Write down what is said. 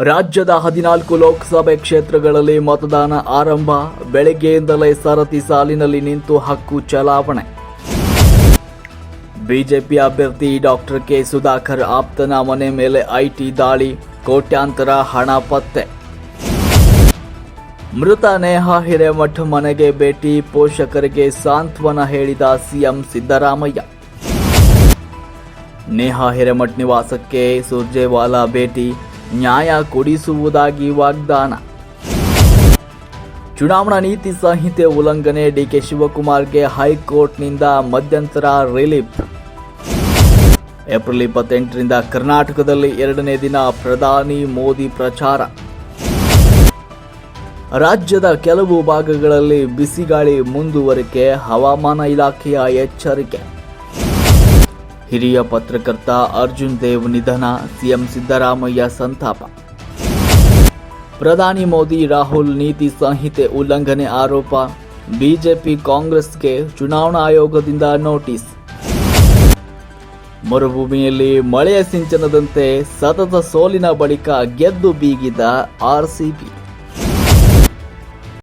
ರಾಜ್ಯದ ಹದಿನಾಲ್ಕು ಲೋಕಸಭೆ ಕ್ಷೇತ್ರಗಳಲ್ಲಿ ಮತದಾನ ಆರಂಭ. ಬೆಳಗ್ಗೆಯಿಂದಲೇ ಸರತಿ ಸಾಲಿನಲ್ಲಿ ನಿಂತು ಹಕ್ಕು ಚಲಾವಣೆ. ಬಿಜೆಪಿ ಅಭ್ಯರ್ಥಿ ಡಾಕ್ಟರ್ ಕೆ ಸುಧಾಕರ್ ಆಪ್ತನ ಮನೆ ಮೇಲೆ ಐಟಿ ದಾಳಿ, ಕೋಟ್ಯಾಂತರ ಹಣ ಪತ್ತೆ. ಮೃತ ನೇಹಾ ಹಿರೇಮಠ್ ಮನೆಗೆ ಭೇಟಿ, ಪೋಷಕರಿಗೆ ಸಾಂತ್ವನ ಹೇಳಿದ ಸಿಎಂ ಸಿದ್ದರಾಮಯ್ಯ. ನೇಹಾ ಹಿರೇಮಠ್ ನಿವಾಸಕ್ಕೆ ಸುರ್ಜೇವಾಲಾ ಭೇಟಿ. ನ್ಯಾಯ ಕೊಡಿಸುವುದಾಗಿ ವಾಗ್ದಾನ. ಚುನಾವಣಾ ನೀತಿ ಸಂಹಿತೆ ಉಲ್ಲಂಘನೆ ಡಿಕೆ ಶಿವಕುಮಾರ್ಗೆ ಹೈಕೋರ್ಟ್ನಿಂದ ಮಧ್ಯಂತರ ರಿಲೀಫ್. ಏಪ್ರಿಲ್ ಇಪ್ಪತ್ತೆಂಟರಿಂದ ಕರ್ನಾಟಕದಲ್ಲಿ ಎರಡನೇ ದಿನ ಪ್ರಧಾನಿ ಮೋದಿ ಪ್ರಚಾರ. ರಾಜ್ಯದ ಕೆಲವು ಭಾಗಗಳಲ್ಲಿ ಬಿಸಿಗಾಳಿ ಮುಂದುವರಿಕೆ, ಹವಾಮಾನ ಇಲಾಖೆಯ ಎಚ್ಚರಿಕೆ. ಹಿರಿಯ ಪತ್ರಕರ್ತ ಅರ್ಜುನ್ ದೇವ್ ನಿಧನ, ಸಿಎಂ ಸಿದ್ದರಾಮಯ್ಯ ಸಂತಾಪ. ಪ್ರಧಾನಿ ಮೋದಿ, ರಾಹುಲ್ ನೀತಿ ಸಂಹಿತೆ ಉಲ್ಲಂಘನೆ ಆರೋಪ, ಬಿಜೆಪಿ ಕಾಂಗ್ರೆಸ್ಗೆ ಚುನಾವಣಾ ಆಯೋಗದಿಂದ ನೋಟಿಸ್. ಮರುಭೂಮಿಯಲ್ಲಿ ಮಳೆಯ ಸಿಂಚನದಂತೆ ಸತತ ಸೋಲಿನ ಬಳಿಕ ಗೆದ್ದು ಬೀಗಿದ ಆರ್ಸಿಬಿ.